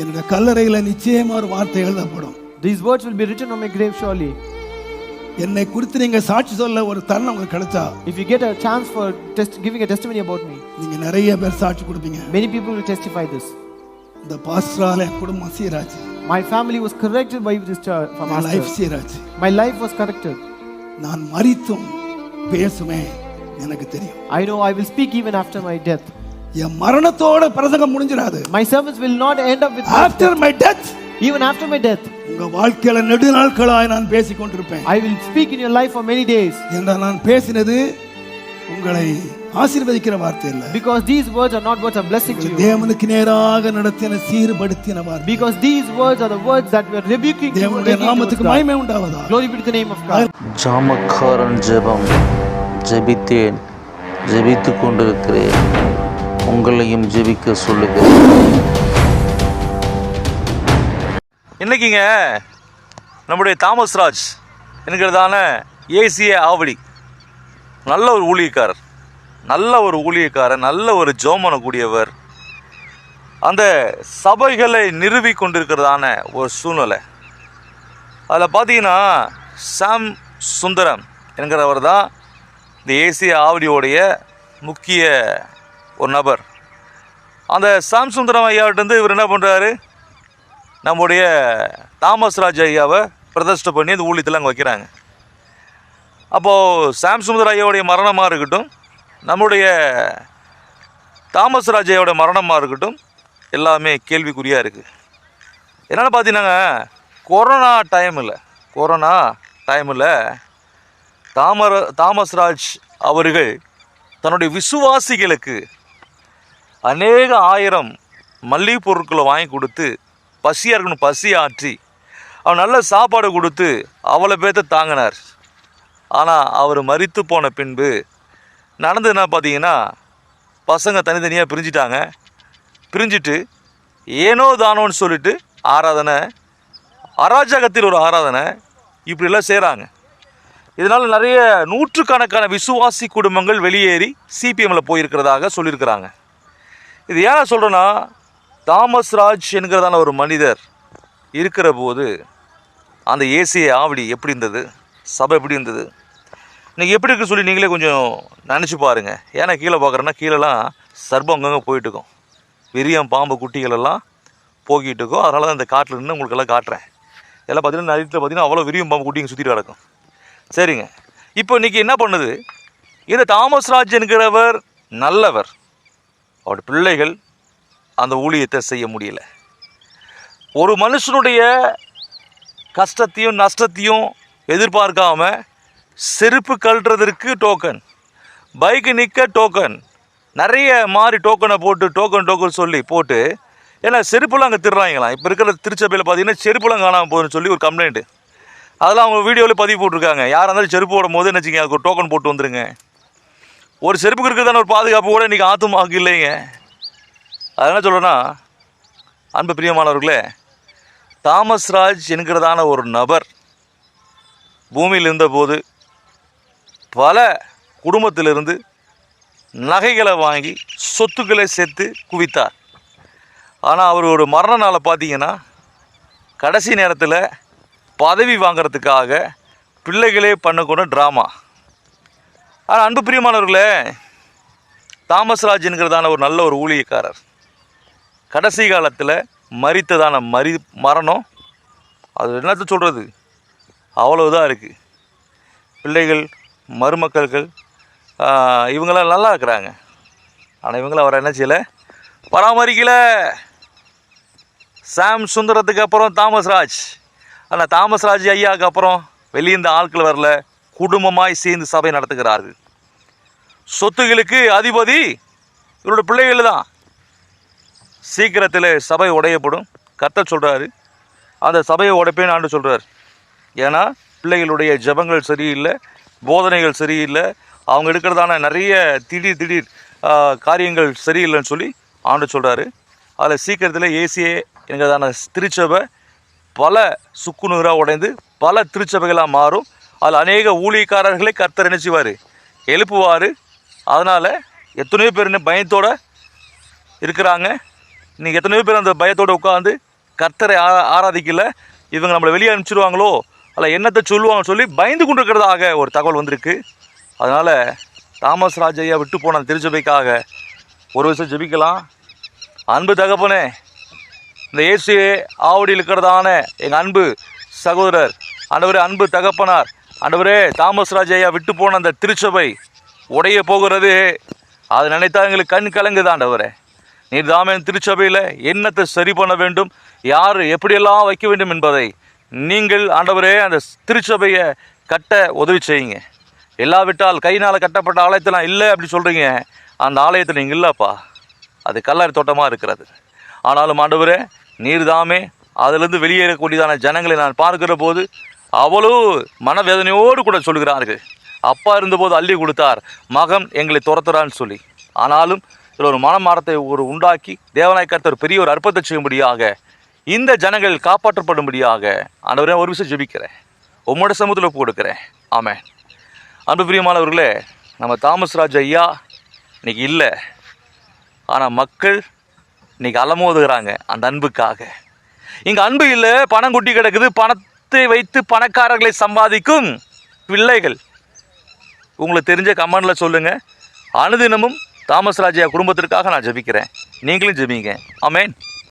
என்னுடைய கல்லறையில நிச்சயமா ஒரு வார்த்தை எழுதப்படும் These words will be written on my grave surely. என்னை குறித்து நீங்க சாட்சி சொல்ல ஒரு தருணம் உங்களுக்கு கிடைச்சா If you get a chance for test, giving a testimony about me, நீங்க நிறைய பேர் சாட்சி கொடுப்பீங்க many people will testify this. இந்த பாஸ்டரால என் குடும்பம் சீராச்சு My family was corrected by this church from என் லைஃப் master. சீராச்சு My life was corrected. நான் மரித்தும் பேசுமே எனக்கு தெரியும் I know I will speak even after my death. என் மரணத்தோட பிரசங்கம் முடிஞ்சிடாது My service will not end up with my after my death even after my death. உங்க வாழ்க்கையில நெடு நாட்களாய் நான் பேசிக் கொண்டிருப்பேன் I will speak in your life for many days என்றால் நான் பேசினது உங்களை ஆசீர்வதிக்கிற வார்த்தை இல்ல because these words are not words of blessing to you. தேவனுக்கு நேராக நடத்தின சீர்படுத்தின வார்த்தை Because these words are the words that were rebuking you. தேவனுடைய நாமத்துக்கு. மகிமை உண்டாவதா Glory be to the name of God. ஜாமக்காரன் ஜெபம் ஜெபித்தேன் ஜெபித்து கொண்டிருக்கிறேன் உங்களையும் ஜெபிக்க சொல்லுங்க இன்னைக்குங்க நம்முடைய தாமஸ் ராஜ் என்கிறதான ஏசிய ஆவடி. நல்ல ஒரு ஊழியக்காரர் நல்ல ஒரு ஊழியக்காரர் நல்ல ஒரு ஜோமனக்கூடியவர் அந்த சபைகளை நிறுவி கொண்டிருக்கிறதான ஒரு சூழ்நிலை. அதில் பார்த்தீங்கன்னா சாம் சுந்தரம் என்கிறவர் தான் இந்த ஏசிய ஆவடியோடைய முக்கிய ஒரு நபர். அந்த சாம் சுந்தரம் ஐயாவிட்டேருந்து இவர் என்ன பண்ணுறாரு நம்முடைய தாமஸ் ராஜ் ஐயாவை பிரதிஷ்டை பண்ணி அந்த ஊழியத்தில் அங்கே வைக்கிறாங்க. அப்போது சாம் சுந்தர் ஐயாவுடைய மரணமாக இருக்கட்டும் நம்முடைய தாமஸ் ராஜ் ஐயாவுடைய மரணமாக இருக்கட்டும் எல்லாமே கேள்விக்குறியாக இருக்குது என்னென்னு பார்த்தீங்கன்னா கொரோனா டைமில் கொரோனா டைமில் தாமர தாமஸ் ராஜ் அவர்கள் தன்னுடைய விசுவாசிகளுக்கு அநேக ஆயிரம் மல்லிகை பொருட்களை வாங்கி கொடுத்து பசியாக இருக்கணும் பசி ஆற்றி அவர் நல்ல சாப்பாடு கொடுத்து அவ்வளோ பேர்த்த தாங்கினார். ஆனால் அவர் மறித்து போன பின்பு நடந்தது என்ன பார்த்தீங்கன்னா பசங்க தனித்தனியாக பிரிஞ்சிட்டாங்க. பிரிஞ்சிட்டு ஏனோ தானோன்னு சொல்லிட்டு ஆராதனை அராஜகத்தில் ஒரு ஆராதனை இப்படிலாம் செய்கிறாங்க இதனால் நிறைய நூற்றுக்கணக்கான விசுவாசி குடும்பங்கள் வெளியேறி சிபிஎம்மில் போயிருக்கிறதாக சொல்லியிருக்கிறாங்க. இது ஏன் சொல்கிறேன்னா தாமஸ் ராஜ் என்கிறதான ஒரு மனிதர் இருக்கிற போது அந்த ஏசிய ஆவடி எப்படி இருந்தது? சபை எப்படி இருந்தது? நீங்கள் எப்படி இருக்கு சொல்லி நீங்களே கொஞ்சம் நினச்சி பாருங்கள் ஏன்னா கீழே பார்க்குறேன்னா கீழெல்லாம் சர்பம் அங்கங்கே போயிட்டு இருக்கும். விரியம் பாம்பு குட்டிகளெல்லாம் போக்கிட்டு இருக்கும். அதனால தான் இந்த காட்டில் நின்று உங்களுக்கு எல்லாம் காட்டுறேன். எல்லாம் பார்த்தீங்கன்னா நிறைய பார்த்தீங்கன்னா அவ்வளோ விரியும் பாம்பு குட்டிங்க சுற்றிட்டு கிடக்கும். சரிங்க. இப்போ இன்றைக்கி என்ன பண்ணுது? இந்த தாமஸ் ராஜ் என்கிறவர் நல்லவர். அவருடைய பிள்ளைகள் அந்த ஊழியத்தை செய்ய முடியல. ஒரு மனுஷனுடைய கஷ்டத்தையும் நஷ்டத்தையும் எதிர்பார்க்காம செருப்பு கழட்டுறதற்கு டோக்கன் பைக்கு நிற்க டோக்கன் நிறைய மாதிரி டோக்கனை போட்டு டோக்கன் டோக்கன் சொல்லி போட்டு ஏன்னா செருப்புலாம் அங்கே திருறாங்களாம் இப்போ இருக்கிற திருச்சபையில் பார்த்தீங்கன்னா செருப்புலாம் காணாமல் போகுதுன்னு சொல்லி ஒரு கம்ப்ளைண்ட்டு அதெல்லாம் அவங்க வீடியோவில் பதிவு போட்டிருக்காங்க. யாராக இருந்தாலும் செருப்பு போடும் போது என்ன வச்சுக்கோங்க அதுக்கு ஒரு டோக்கன் போட்டு வந்துருங்க. ஒரு செருப்புக்கு இருக்கிறதான ஒரு பாதுகாப்பு கூட இன்றைக்கி ஆத்துமாக்கு இல்லைங்க. அது என்ன சொல்கிறேன்னா அன்பு பிரியமானவர்களே தாமஸ் ராஜ் என்கிறதான ஒரு நபர் பூமியில் இருந்தபோது பல குடும்பத்திலிருந்து நகைகளை வாங்கி சொத்துக்களை சேர்த்து குவித்தார். ஆனால் அவரோட மரண நாளை பார்த்தீங்கன்னா கடைசி நேரத்தில் பதவி வாங்கிறதுக்காக பிள்ளைகளே பண்ணக்கூட ட்ராமா ஆனால் அன்பு பிரியமானவர்களே தாமஸ் ஒரு நல்ல ஒரு ஊழியக்காரர். கடைசி காலத்தில் மறித்ததான மறி மரணம் அது என்னத்தை சொல்கிறது அவ்வளவுதான் இருக்குது பிள்ளைகள் மருமக்கள்கள் இவங்களாம் நல்லா இருக்கிறாங்க. ஆனால் இவங்கள அவரை என்ன செய்யலை? பராமரிக்கல. சாம் சுந்தரத்துக்கு அப்புறம் தாமஸ் ராஜ். ஆனால் தாமஸ் ராஜ் ஐயாவுக்கு அப்புறம் வெளியிருந்த ஆட்கள் வரல. குடும்பமாய் சேர்ந்து சபை நடத்துகிறார்கள். சொத்துகளுக்கு அதிபதி இவரோட பிள்ளைகள் தான். சீக்கிரத்தில் சபை உடையப்படும். கத்த சொல்கிறாரு அந்த சபையை உடைப்பேன்னு ஆண்டு சொல்கிறார் ஏன்னா பிள்ளைகளுடைய ஜெபங்கள் சரியில்லை போதனைகள் சரியில்லை அவங்க எடுக்கிறதான நிறைய திடீர் திடீர் காரியங்கள் சரியில்லைன்னு சொல்லி ஆண்டு சொல்கிறாரு அதில் சீக்கிரத்தில் ஏசியே என்கிறதான திருச்சபை பல சுக்குநூறாக உடைந்து பல திருச்சபைகளாக மாறும். அதில் அநேக ஊழியக்காரர்களை கர்த்தர் என்ன செய்வார்? எழுப்புவார். அதனால் எத்தனையோ பேர் இன்னும் பயத்தோட இருக்கிறாங்க. இன்றைக்கி எத்தனையோ பேர் அந்த பயத்தோடு உட்காந்து கர்த்தரை ஆ- ஆராதிக்கல. இவங்க நம்மளை வெளியே அனுப்பிச்சிடுவாங்களோ அல்ல என்னத்தை சொல்லுவாங்கன்னு சொல்லி பயந்து கொண்டிருக்கிறதாக ஒரு தகவல் வந்திருக்கு. அதனால் தாமஸ் ராஜையா விட்டு போன அந்த திருச்சபைக்காக ஒரு வருஷம் ஜெபிக்கலாம். அன்பு தகப்பனே இந்த இயேசு ஆவடியில் இருக்கிறதான எங்கள் அன்பு சகோதரர் ஆண்டவரே அன்பு தகப்பனார் ஆண்டவரே தாமஸ் ராஜையா விட்டு போன அந்த திருச்சபை உடைய போகிறது. அது நினைத்தா எங்களுக்கு கண் கலங்குதாண்டவரே நீர் தாமே திருச்சபையில் என்னத்தை சரி பண்ண வேண்டும்? யார் எப்படியெல்லாம் வைக்க வேண்டும் என்பதை நீங்கள் ஆண்டவரே அந்த திருச்சபையை கட்ட உதவி செய்யுங்க. இல்லாவிட்டால் கையினால் கட்டப்பட்ட ஆலயத்தெல்லாம் இல்லை அப்படி சொல்கிறீங்க அந்த ஆலயத்தில் நீங்கள் இல்லைப்பா. அது கல்லறை தோட்டமாக இருக்கிறது. ஆனாலும் ஆண்டவரே நீர் தாமே அதிலிருந்து வெளியேறக்கூடியதான ஜனங்களை நான் பார்க்கிற போது அவ்வளோ மனவேதனையோடு கூட சொல்கிறார்கள். அப்பா இருந்தபோது அள்ளி கொடுத்தார் மகன் எங்களை துரத்துறான்னு சொல்லி. ஆனாலும் இதில் ஒரு மனமாரத்தை ஒரு உண்டாக்கி தேவனாய் கர்த்தர் பெரிய ஒரு அற்புதத்தை செய்யும்படியாக இந்த ஜனங்கள் காப்பாற்றப்படும்படியாக ஆண்டவரே ஒரு விஷயம் ஜெபிக்கிறேன். உம்மோட சமூகத்தில் ஒப்பு கொடுக்குறேன். ஆமென். அன்பு பிரியமானவர்களே நம்ம தாமஸ் ராஜ் ஐயா இன்னைக்கு இல்லை. ஆனால் மக்கள் இன்னைக்கு அலமோதுகிறாங்க அந்த அன்புக்காக. இங்கே அன்பு இல்லை பணம் குட்டி கிடக்குது பணத்தை வைத்து பணக்காரர்களை சம்பாதிக்கும் பிள்ளைகள். உங்களுக்கு தெரிஞ்ச கமெண்டில் சொல்லுங்கள் அனுதினமும் தாமஸ் ராஜா குடும்பத்திற்காக நான் ஜெபிக்கிறேன். நீங்களும் ஜெபிங்க. ஆமென்.